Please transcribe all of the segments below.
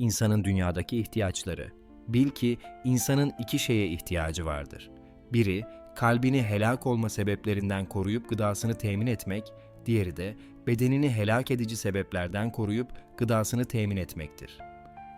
İnsanın dünyadaki ihtiyaçları. Bil ki insanın iki şeye ihtiyacı vardır. Biri, kalbini helak olma sebeplerinden koruyup gıdasını temin etmek, diğeri de bedenini helak edici sebeplerden koruyup gıdasını temin etmektir.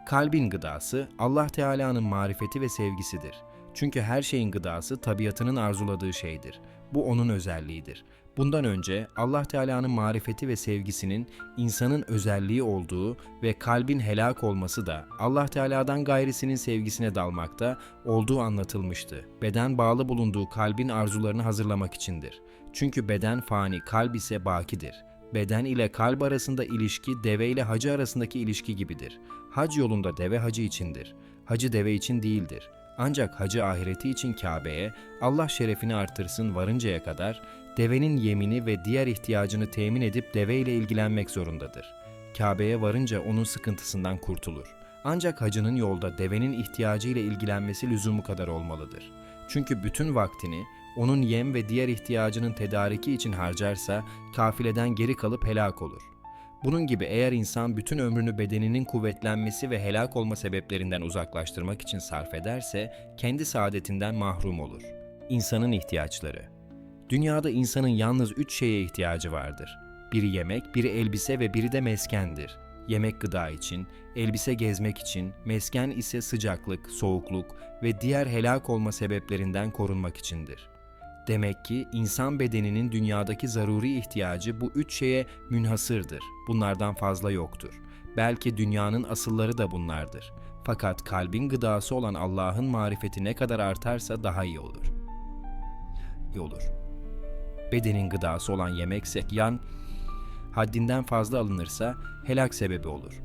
Kalbin gıdası Allah Teala'nın marifeti ve sevgisidir. Çünkü her şeyin gıdası tabiatının arzuladığı şeydir. Bu onun özelliğidir. Bundan önce Allah Teala'nın marifeti ve sevgisinin insanın özelliği olduğu ve kalbin helak olması da Allah Teala'dan gayrisinin sevgisine dalmakta olduğu anlatılmıştı. Beden bağlı bulunduğu kalbin arzularını hazırlamak içindir. Çünkü beden fani, kalp ise bakidir. Beden ile kalp arasında ilişki deve ile hacı arasındaki ilişki gibidir. Hac yolunda deve hacı içindir. Hacı deve için değildir. Ancak hacı ahireti için Kabe'ye Allah şerefini artırsın varıncaya kadar devenin yemini ve diğer ihtiyacını temin edip deve ile ilgilenmek zorundadır. Kabe'ye varınca onun sıkıntısından kurtulur. Ancak hacının yolda devenin ihtiyacı ile ilgilenmesi lüzumu kadar olmalıdır. Çünkü bütün vaktini onun yem ve diğer ihtiyacının tedariki için harcarsa kafileden geri kalıp helak olur. Bunun gibi eğer insan bütün ömrünü bedeninin kuvvetlenmesi ve helak olma sebeplerinden uzaklaştırmak için sarf ederse kendi saadetinden mahrum olur. İnsanın ihtiyaçları Dünyada insanın yalnız üç şeye ihtiyacı vardır. Biri yemek, biri elbise ve biri de meskendir. Yemek gıda için, elbise gezmek için, mesken ise sıcaklık, soğukluk ve diğer helak olma sebeplerinden korunmak içindir. Demek ki insan bedeninin dünyadaki zaruri ihtiyacı bu üç şeye münhasırdır. Bunlardan fazla yoktur. Belki dünyanın asılları da bunlardır. Fakat kalbin gıdası olan Allah'ın marifeti ne kadar artarsa daha iyi olur. İyi olur. Bedenin gıdası olan yemekse yan haddinden fazla alınırsa helak sebebi olur.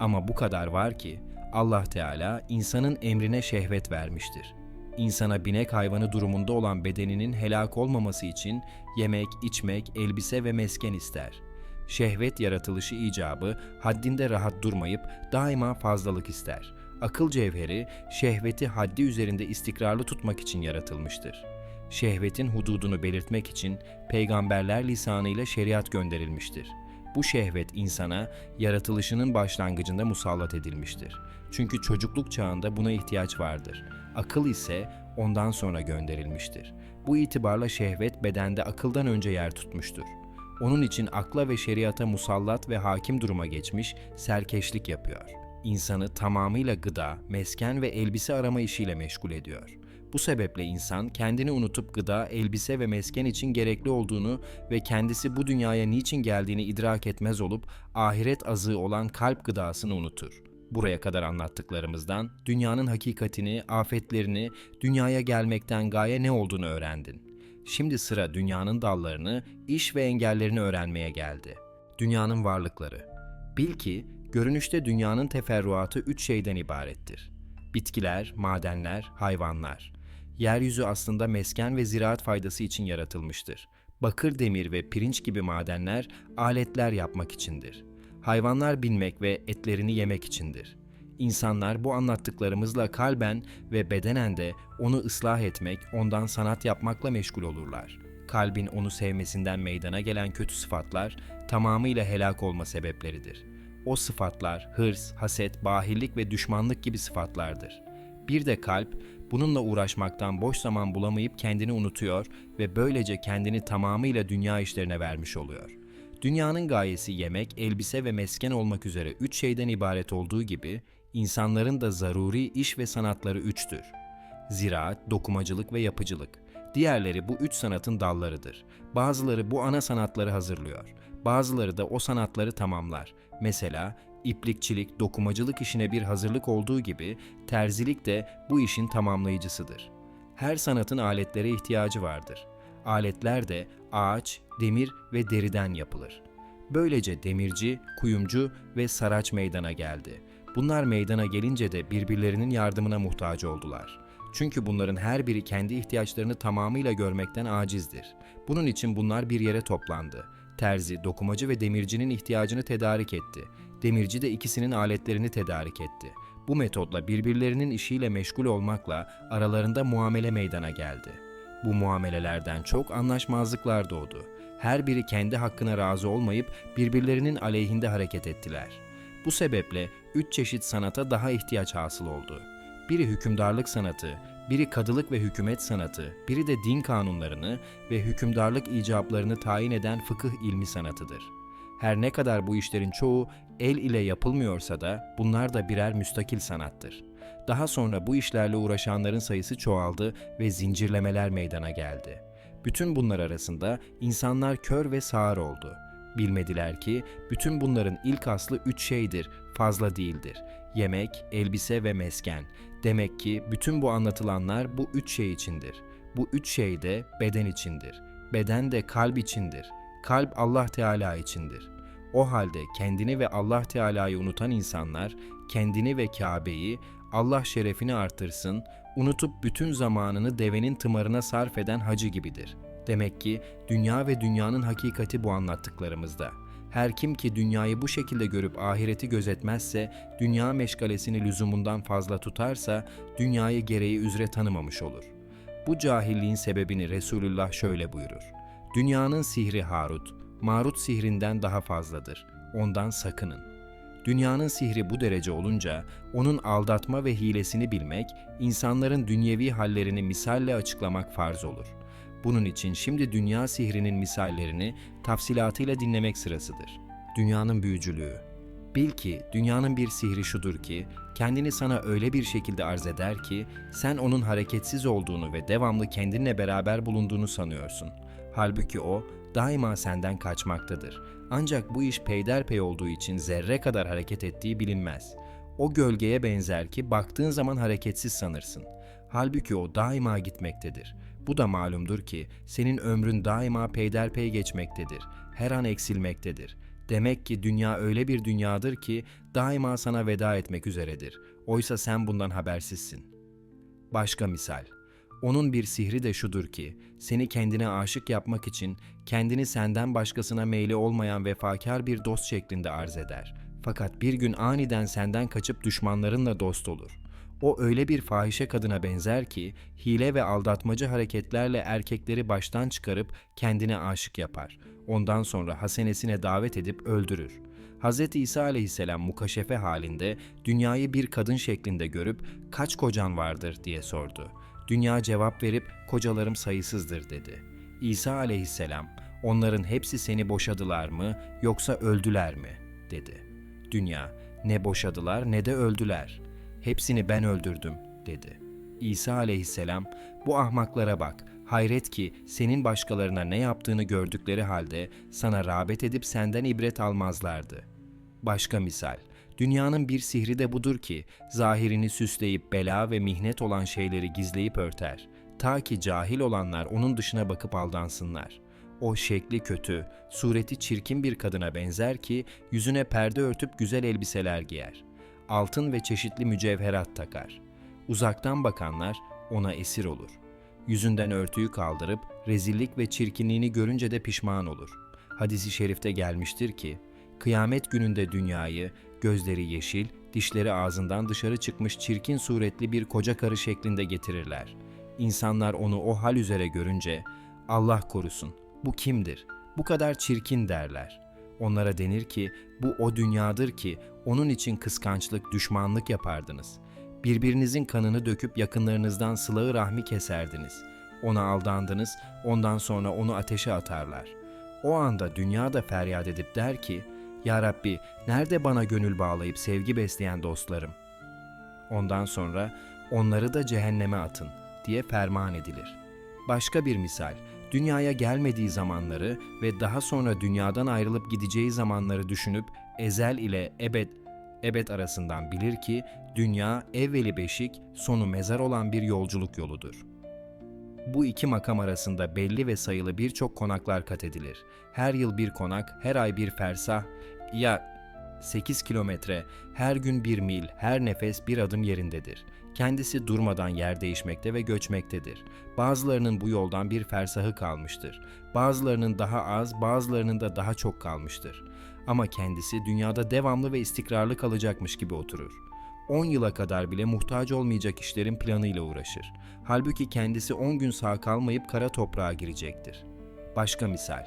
Ama bu kadar var ki Allah Teala insanın emrine şehvet vermiştir. İnsana binek hayvanı durumunda olan bedeninin helak olmaması için yemek, içmek, elbise ve mesken ister. Şehvet yaratılışı icabı haddinde rahat durmayıp daima fazlalık ister. Akıl cevheri şehveti haddi üzerinde istikrarlı tutmak için yaratılmıştır. Şehvetin hududunu belirtmek için peygamberler lisanıyla şeriat gönderilmiştir. Bu şehvet insana yaratılışının başlangıcında musallat edilmiştir. Çünkü çocukluk çağında buna ihtiyaç vardır. Akıl ise ondan sonra gönderilmiştir. Bu itibarla şehvet bedende akıldan önce yer tutmuştur. Onun için akla ve şeriata musallat ve hakim duruma geçmiş, serkeşlik yapıyor. İnsanı tamamıyla gıda, mesken ve elbise arama işiyle meşgul ediyor. Bu sebeple insan kendini unutup gıda, elbise ve mesken için gerekli olduğunu ve kendisi bu dünyaya niçin geldiğini idrak etmez olup ahiret azığı olan kalp gıdasını unutur. Buraya kadar anlattıklarımızdan dünyanın hakikatini, afetlerini, dünyaya gelmekten gaye ne olduğunu öğrendin. Şimdi sıra dünyanın dallarını, iş ve engellerini öğrenmeye geldi. Dünyanın varlıkları. Bil ki görünüşte dünyanın teferruatı üç şeyden ibarettir. Bitkiler, madenler, hayvanlar. Yeryüzü aslında mesken ve ziraat faydası için yaratılmıştır. Bakır, demir ve pirinç gibi madenler aletler yapmak içindir. Hayvanlar binmek ve etlerini yemek içindir. İnsanlar bu anlattıklarımızla kalben ve bedenen de onu ıslah etmek, ondan sanat yapmakla meşgul olurlar. Kalbin onu sevmesinden meydana gelen kötü sıfatlar tamamıyla helak olma sebepleridir. O sıfatlar hırs, haset, bahillik ve düşmanlık gibi sıfatlardır. Bir de kalp bununla uğraşmaktan boş zaman bulamayıp kendini unutuyor ve böylece kendini tamamıyla dünya işlerine vermiş oluyor. Dünyanın gayesi yemek, elbise ve mesken olmak üzere üç şeyden ibaret olduğu gibi, insanların da zaruri iş ve sanatları üçtür. Ziraat, dokumacılık ve yapıcılık. Diğerleri bu üç sanatın dallarıdır. Bazıları bu ana sanatları hazırlıyor. Bazıları da o sanatları tamamlar. Mesela iplikçilik, dokumacılık işine bir hazırlık olduğu gibi terzilik de bu işin tamamlayıcısıdır. Her sanatın aletlere ihtiyacı vardır. Aletler de ağaç, demir ve deriden yapılır. Böylece demirci, kuyumcu ve saraç meydana geldi. Bunlar meydana gelince de birbirlerinin yardımına muhtaç oldular. Çünkü bunların her biri kendi ihtiyaçlarını tamamıyla görmekten acizdir. Bunun için bunlar bir yere toplandı. Terzi, dokumacı ve demircinin ihtiyacını tedarik etti. Demirci de ikisinin aletlerini tedarik etti. Bu metotla birbirlerinin işiyle meşgul olmakla aralarında muamele meydana geldi. Bu muamelelerden çok anlaşmazlıklar doğdu. Her biri kendi hakkına razı olmayıp birbirlerinin aleyhinde hareket ettiler. Bu sebeple üç çeşit sanata daha ihtiyaç hasıl oldu. Biri hükümdarlık sanatı, biri kadılık ve hükümet sanatı, biri de din kanunlarını ve hükümdarlık icablarını tayin eden fıkıh ilmi sanatıdır. Her ne kadar bu işlerin çoğu el ile yapılmıyorsa da bunlar da birer müstakil sanattır. Daha sonra bu işlerle uğraşanların sayısı çoğaldı ve zincirlemeler meydana geldi. Bütün bunlar arasında insanlar kör ve sağır oldu. Bilmediler ki bütün bunların ilk aslı üç şeydir, fazla değildir. Yemek, elbise ve mesken. Demek ki bütün bu anlatılanlar bu üç şey içindir. Bu üç şey de beden içindir. Beden de kalp içindir. Kalp Allah Teala içindir. O halde kendini ve Allah Teala'yı unutan insanlar kendini ve Kabe'yi Allah şerefini artırsın, unutup bütün zamanını devenin tımarına sarf eden hacı gibidir. Demek ki dünya ve dünyanın hakikati bu anlattıklarımızda. Her kim ki dünyayı bu şekilde görüp ahireti gözetmezse, dünya meşgalesini lüzumundan fazla tutarsa, dünyayı gereği üzere tanımamış olur. Bu cahilliğin sebebini Resulullah şöyle buyurur. Dünyanın sihri Harut, Marut sihrinden daha fazladır. Ondan sakının. Dünyanın sihri bu derece olunca onun aldatma ve hilesini bilmek, insanların dünyevi hallerini misalle açıklamak farz olur. Bunun için şimdi dünya sihrinin misallerini tafsilatıyla dinlemek sırasıdır. Dünyanın büyücülüğü. Bil ki dünyanın bir sihri şudur ki, kendini sana öyle bir şekilde arz eder ki, sen onun hareketsiz olduğunu ve devamlı kendinle beraber bulunduğunu sanıyorsun. Halbuki o, daima senden kaçmaktadır. Ancak bu iş peyderpey olduğu için zerre kadar hareket ettiği bilinmez. O gölgeye benzer ki baktığın zaman hareketsiz sanırsın. Halbuki o daima gitmektedir. Bu da malumdur ki senin ömrün daima peyderpey geçmektedir. Her an eksilmektedir. Demek ki dünya öyle bir dünyadır ki daima sana veda etmek üzeredir. Oysa sen bundan habersizsin. Başka misal. Onun bir sihri de şudur ki, seni kendine aşık yapmak için kendini senden başkasına meyli olmayan vefakar bir dost şeklinde arz eder. Fakat bir gün aniden senden kaçıp düşmanlarınla dost olur. O öyle bir fahişe kadına benzer ki, hile ve aldatmacı hareketlerle erkekleri baştan çıkarıp kendine aşık yapar. Ondan sonra hasenesine davet edip öldürür. Hz. İsa aleyhisselam mukaşefe halinde dünyayı bir kadın şeklinde görüp kaç kocan vardır diye sordu. Dünya cevap verip kocalarım sayısızdır dedi. İsa aleyhisselam onların hepsi seni boşadılar mı yoksa öldüler mi dedi. Dünya ne boşadılar ne de öldüler. Hepsini ben öldürdüm dedi. İsa aleyhisselam bu ahmaklara bak hayret ki senin başkalarına ne yaptığını gördükleri halde sana rağbet edip senden ibret almazlardı. Başka misal Dünyanın bir sihri de budur ki, zahirini süsleyip bela ve mihnet olan şeyleri gizleyip örter. Ta ki cahil olanlar onun dışına bakıp aldansınlar. O şekli kötü, sureti çirkin bir kadına benzer ki, yüzüne perde örtüp güzel elbiseler giyer. Altın ve çeşitli mücevherat takar. Uzaktan bakanlar ona esir olur. Yüzünden örtüyü kaldırıp, rezillik ve çirkinliğini görünce de pişman olur. Hadisi şerifte gelmiştir ki, kıyamet gününde dünyayı gözleri yeşil, dişleri ağzından dışarı çıkmış çirkin suretli bir koca karı şeklinde getirirler. İnsanlar onu o hal üzere görünce, Allah korusun, bu kimdir, bu kadar çirkin derler. Onlara denir ki, bu o dünyadır ki, onun için kıskançlık, düşmanlık yapardınız. Birbirinizin kanını döküp yakınlarınızdan sılağı rahmi keserdiniz. Ona aldandınız, ondan sonra onu ateşe atarlar. O anda dünya da feryat edip der ki, ya Rabbi, nerede bana gönül bağlayıp sevgi besleyen dostlarım? Ondan sonra onları da cehenneme atın diye ferman edilir. Başka bir misal, dünyaya gelmediği zamanları ve daha sonra dünyadan ayrılıp gideceği zamanları düşünüp ezel ile ebed ebed arasından bilir ki dünya evveli beşik, sonu mezar olan bir yolculuk yoludur. Bu iki makam arasında belli ve sayılı birçok konaklar kat edilir. Her yıl bir konak, her ay bir fersah, ya 8 kilometre, her gün bir mil, her nefes bir adım yerindedir. Kendisi durmadan yer değişmekte ve göçmektedir. Bazılarının bu yoldan bir fersahı kalmıştır. Bazılarının daha az, bazılarının da daha çok kalmıştır. Ama kendisi dünyada devamlı ve istikrarlı kalacakmış gibi oturur. 10 yıla kadar bile muhtaç olmayacak işlerin planıyla uğraşır. Halbuki kendisi 10 gün sağ kalmayıp kara toprağa girecektir. Başka misal.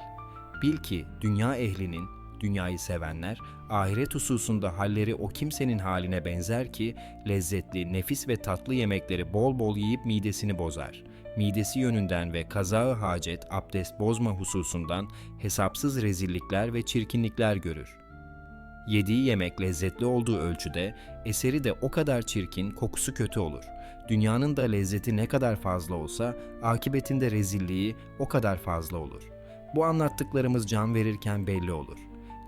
Bil ki dünya ehlinin Dünyayı sevenler, ahiret hususunda halleri o kimsenin haline benzer ki, lezzetli, nefis ve tatlı yemekleri bol bol yiyip midesini bozar. Midesi yönünden ve kazağı hacet, abdest bozma hususundan hesapsız rezillikler ve çirkinlikler görür. Yediği yemek lezzetli olduğu ölçüde, eseri de o kadar çirkin, kokusu kötü olur. Dünyanın da lezzeti ne kadar fazla olsa, akibetinde rezilliği o kadar fazla olur. Bu anlattıklarımız can verirken belli olur.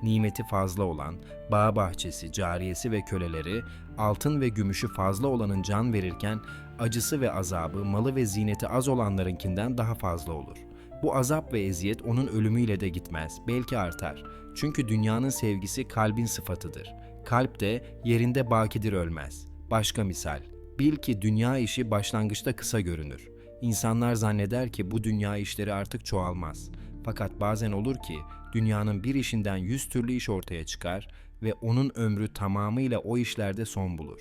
Nimeti fazla olan, bağ bahçesi, cariyesi ve köleleri, altın ve gümüşü fazla olanın can verirken, acısı ve azabı, malı ve zineti az olanlarınkinden daha fazla olur. Bu azap ve eziyet onun ölümüyle de gitmez, belki artar. Çünkü dünyanın sevgisi kalbin sıfatıdır. Kalp de yerinde bakidir ölmez. Başka misal, bil ki dünya işi başlangıçta kısa görünür. İnsanlar zanneder ki bu dünya işleri artık çoğalmaz. Fakat bazen olur ki dünyanın bir işinden yüz türlü iş ortaya çıkar ve onun ömrü tamamıyla o işlerde son bulur.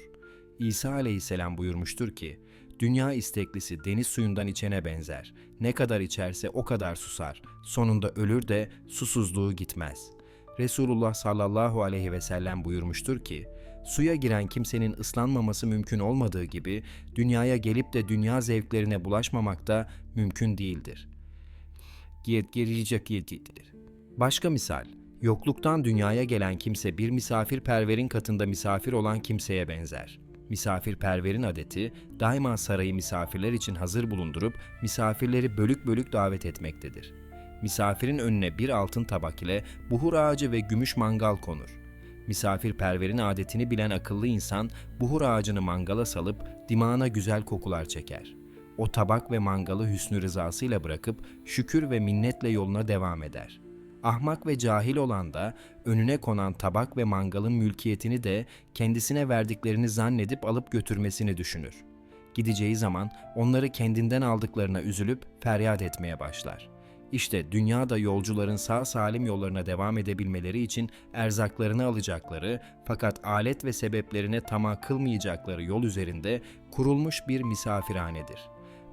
İsa aleyhisselam buyurmuştur ki, Dünya isteklisi deniz suyundan içene benzer. Ne kadar içerse o kadar susar. Sonunda ölür de susuzluğu gitmez. Resulullah sallallahu aleyhi ve sellem buyurmuştur ki, suya giren kimsenin ıslanmaması mümkün olmadığı gibi, dünyaya gelip de dünya zevklerine bulaşmamak da mümkün değildir. Başka misal, yokluktan dünyaya gelen kimse bir misafirperverin katında misafir olan kimseye benzer. Misafirperverin adeti daima sarayı misafirler için hazır bulundurup misafirleri bölük bölük davet etmektedir. Misafirin önüne bir altın tabak ile buhur ağacı ve gümüş mangal konur. Misafirperverin adetini bilen akıllı insan buhur ağacını mangala salıp dimağına güzel kokular çeker. O tabak ve mangalı hüsnü rızasıyla bırakıp şükür ve minnetle yoluna devam eder.'' Ahmak ve cahil olan da önüne konan tabak ve mangalın mülkiyetini de kendisine verdiklerini zannedip alıp götürmesini düşünür. Gideceği zaman onları kendinden aldıklarına üzülüp feryat etmeye başlar. İşte dünyada yolcuların sağ salim yollarına devam edebilmeleri için erzaklarını alacakları fakat alet ve sebeplerine tamah kılmayacakları yol üzerinde kurulmuş bir misafirhanedir.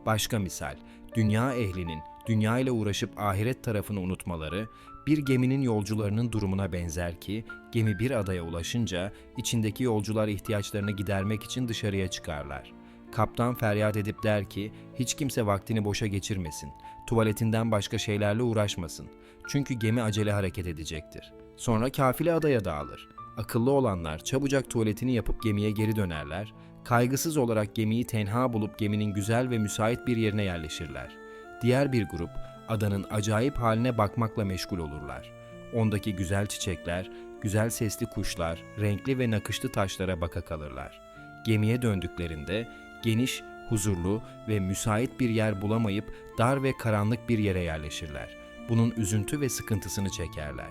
Başka misal, dünya ehlinin dünya ile uğraşıp ahiret tarafını unutmaları, bir geminin yolcularının durumuna benzer ki, gemi bir adaya ulaşınca içindeki yolcular ihtiyaçlarını gidermek için dışarıya çıkarlar. Kaptan feryat edip der ki, hiç kimse vaktini boşa geçirmesin, tuvaletinden başka şeylerle uğraşmasın. Çünkü gemi acele hareket edecektir. Sonra kafile adaya dağılır. Akıllı olanlar çabucak tuvaletini yapıp gemiye geri dönerler, kaygısız olarak gemiyi tenha bulup geminin güzel ve müsait bir yerine yerleşirler. Diğer bir grup adanın acayip haline bakmakla meşgul olurlar. Ondaki güzel çiçekler, güzel sesli kuşlar, renkli ve nakışlı taşlara baka kalırlar. Gemiye döndüklerinde geniş, huzurlu ve müsait bir yer bulamayıp dar ve karanlık bir yere yerleşirler. Bunun üzüntü ve sıkıntısını çekerler.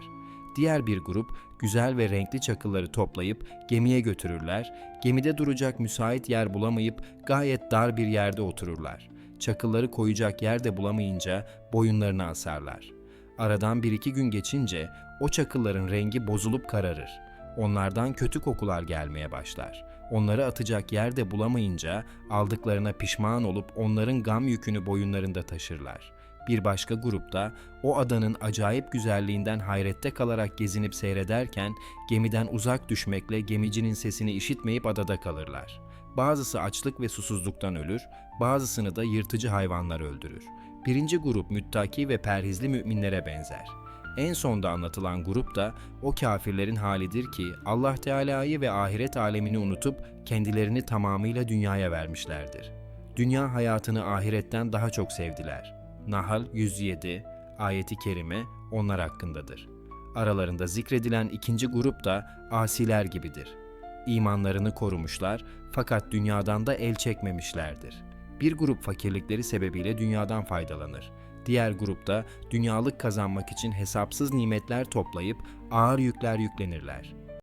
Diğer bir grup güzel ve renkli çakılları toplayıp gemiye götürürler. Gemide duracak müsait yer bulamayıp gayet dar bir yerde otururlar çakılları koyacak yer de bulamayınca boyunlarını asarlar. Aradan bir iki gün geçince o çakılların rengi bozulup kararır. Onlardan kötü kokular gelmeye başlar. Onları atacak yer de bulamayınca aldıklarına pişman olup onların gam yükünü boyunlarında taşırlar. Bir başka grupta o adanın acayip güzelliğinden hayrette kalarak gezinip seyrederken gemiden uzak düşmekle gemicinin sesini işitmeyip adada kalırlar.'' Bazısı açlık ve susuzluktan ölür, bazısını da yırtıcı hayvanlar öldürür. Birinci grup müttaki ve perhizli müminlere benzer. En sonda anlatılan grup da o kafirlerin halidir ki Allah Teala'yı ve ahiret alemini unutup kendilerini tamamıyla dünyaya vermişlerdir. Dünya hayatını ahiretten daha çok sevdiler. Nahl 107 ayeti kerime onlar hakkındadır. Aralarında zikredilen ikinci grup da asiler gibidir. İmanlarını korumuşlar fakat dünyadan da el çekmemişlerdir. Bir grup fakirlikleri sebebiyle dünyadan faydalanır. Diğer grupta dünyalık kazanmak için hesapsız nimetler toplayıp ağır yükler yüklenirler.